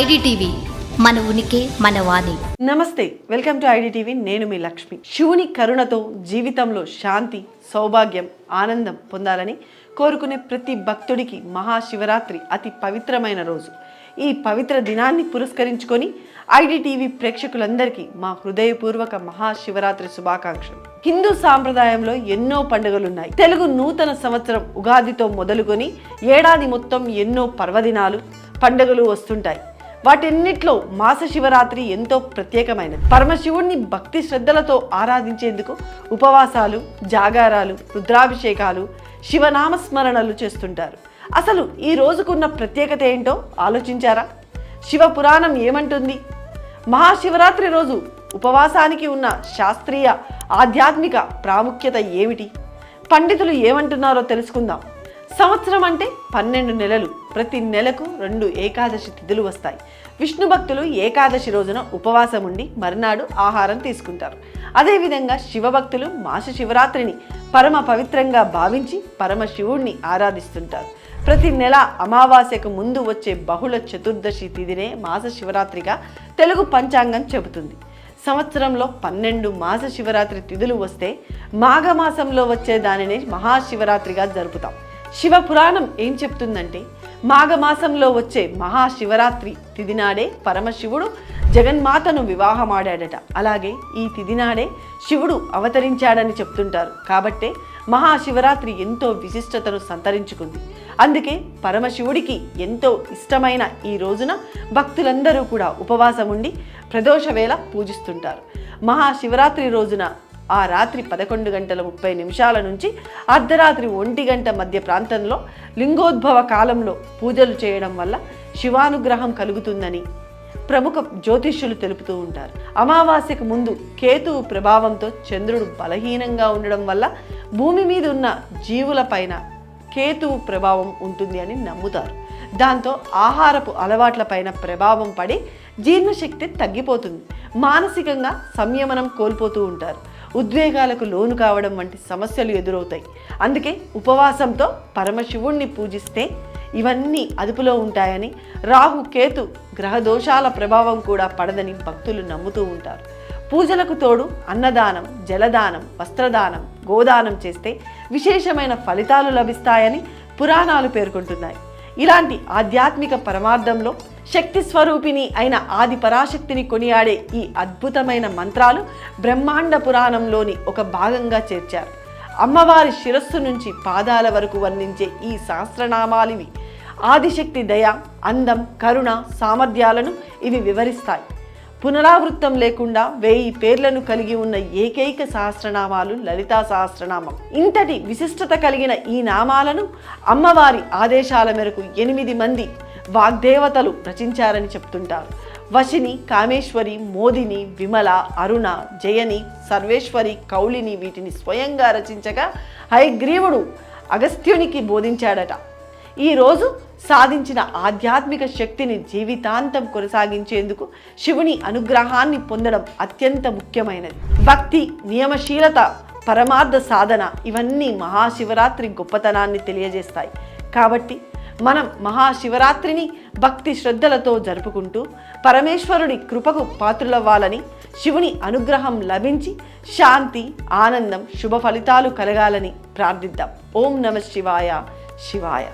IDTV మన ఉనికి మన వాణి. నమస్తే వెల్కమ్ టు ఐడిటీవీ. నేను మీ లక్ష్మి. శివుని కరుణతో జీవితంలో శాంతి సౌభాగ్యం ఆనందం పొందాలని కోరుకునే ప్రతి భక్తుడికి మహాశివరాత్రి అతి పవిత్రమైన రోజు. ఈ పవిత్ర దినాన్ని పురస్కరించుకొని ఐడిటీవీ ప్రేక్షకులందరికీ మా హృదయపూర్వక మహాశివరాత్రి శుభాకాంక్షలు. హిందూ సాంప్రదాయంలో ఎన్నో పండుగలున్నాయి. తెలుగు నూతన సంవత్సరం ఉగాదితో మొదలుకొని ఏడాది మొత్తం ఎన్నో పర్వదినాలు పండుగలు వస్తుంటాయి. వాటన్నిట్లో మాస శివరాత్రి ఎంతో ప్రత్యేకమైనది. పరమశివుణ్ణి భక్తి శ్రద్ధలతో ఆరాధించేందుకు ఉపవాసాలు జాగారాలు రుద్రాభిషేకాలు శివనామస్మరణలు చేస్తుంటారు. అసలు ఈ రోజుకున్న ప్రత్యేకత ఏంటో ఆలోచించారా? శివ పురాణం ఏమంటుంది? మహాశివరాత్రి రోజు ఉపవాసానికి ఉన్న శాస్త్రీయ ఆధ్యాత్మిక ప్రాముఖ్యత ఏమిటి? పండితులు ఏమంటున్నారో తెలుసుకుందాం. సంవత్సరం అంటే పన్నెండు నెలలు. ప్రతి నెలకు రెండు ఏకాదశి తిథులు వస్తాయి. విష్ణు భక్తులు ఏకాదశి రోజున ఉపవాసం ఉండి మరునాడు ఆహారం తీసుకుంటారు. అదేవిధంగా శివభక్తులు మాస శివరాత్రిని పరమ పవిత్రంగా భావించి పరమశివుణ్ణి ఆరాధిస్తుంటారు. ప్రతి నెల అమావాస్యకు ముందు వచ్చే బహుళ చతుర్దశి తిథినే మాస శివరాత్రిగా తెలుగు పంచాంగం చెబుతుంది. సంవత్సరంలో పన్నెండు మాస శివరాత్రి తిథులు వస్తే మాఘమాసంలో వచ్చే దానిని మహాశివరాత్రిగా జరుపుతాం. శివ పురాణం ఏం చెప్తుందంటే మాఘమాసంలో వచ్చే మహాశివరాత్రి తిదినాడే పరమశివుడు జగన్మాతను వివాహమాడాడట. అలాగే ఈ తిదినాడే శివుడు అవతరించాడని చెప్తుంటారు. కాబట్టే మహాశివరాత్రి ఎంతో విశిష్టతను సంతరించుకుంది. అందుకే పరమశివుడికి ఎంతో ఇష్టమైన ఈ రోజున భక్తులందరూ కూడా ఉపవాసం ఉండి ప్రదోష వేళ పూజిస్తుంటారు. మహాశివరాత్రి రోజున ఆ రాత్రి పదకొండు గంటల ముప్పై నిమిషాల నుంచి అర్ధరాత్రి ఒంటి గంట మధ్య ప్రాంతంలో లింగోద్భవ కాలంలో పూజలు చేయడం వల్ల శివానుగ్రహం కలుగుతుందని ప్రముఖ జ్యోతిష్యులు తెలుపుతూ ఉంటారు. అమావాస్యకు ముందు కేతువు ప్రభావంతో చంద్రుడు బలహీనంగా ఉండడం వల్ల భూమి మీద ఉన్న జీవులపైన కేతువు ప్రభావం ఉంటుంది అని నమ్ముతారు. దాంతో ఆహారపు అలవాట్లపైన ప్రభావం పడి జీర్ణశక్తి తగ్గిపోతుంది. మానసికంగా సంయమనం కోల్పోతూ ఉంటారు. ఉద్వేగాలకు లోను కావడం వంటి సమస్యలు ఎదురవుతాయి. అందుకే ఉపవాసంతో పరమశివుణ్ణి పూజిస్తే ఇవన్నీ అదుపులో ఉంటాయని రాహు కేతు గ్రహ దోషాల ప్రభావం కూడా పడదని భక్తులు నమ్ముతూ ఉంటారు. పూజలకు తోడు అన్నదానం జలదానం వస్త్రదానం గోదానం చేస్తే విశేషమైన ఫలితాలు లభిస్తాయని పురాణాలు పేర్కొంటున్నాయి. ఇలాంటి ఆధ్యాత్మిక పరమార్థంలో శక్తి స్వరూపిణి అయిన ఆది పరాశక్తిని కొనియాడే ఈ అద్భుతమైన మంత్రాలు బ్రహ్మాండ పురాణంలోని ఒక భాగంగా చేర్చారు. అమ్మవారి శిరస్సు నుంచి పాదాల వరకు వర్ణించే ఈ సహస్రనామాలివి ఆదిశక్తి దయ అందం కరుణ సామర్థ్యాలను ఇవి వివరిస్తాయి. పునరావృత్తం లేకుండా వెయ్యి పేర్లను కలిగి ఉన్న ఏకైక సహస్రనామాలు లలితా సహస్రనామం. ఇంతటి విశిష్టత కలిగిన ఈ నామాలను అమ్మవారి ఆదేశాల మేరకు ఎనిమిది మంది వాగ్దేవతలు రచించారని చెప్తుంటారు. వశిని కామేశ్వరి మోదిని విమల అరుణ జయని సర్వేశ్వరి కౌలిని వీటిని స్వయంగా రచించగా హైగ్రీవుడు అగస్త్యునికి బోధించాడట. ఈరోజు సాధించిన ఆధ్యాత్మిక శక్తిని జీవితాంతం కొనసాగించేందుకు శివుని అనుగ్రహాన్ని పొందడం అత్యంత ముఖ్యమైనది. భక్తి నియమశీలత పరమార్థ సాధన ఇవన్నీ మహాశివరాత్రి గొప్పతనాన్ని తెలియజేస్తాయి. కాబట్టి మనం మహాశివరాత్రిని భక్తి శ్రద్ధలతో జరుపుకుంటూ పరమేశ్వరుడి కృపకు పాత్రులవ్వాలని శివుని అనుగ్రహం లభించి శాంతి ఆనందం శుభ ఫలితాలు కలగాలని ప్రార్థిద్దాం. ఓం నమ శివాయ శివాయ.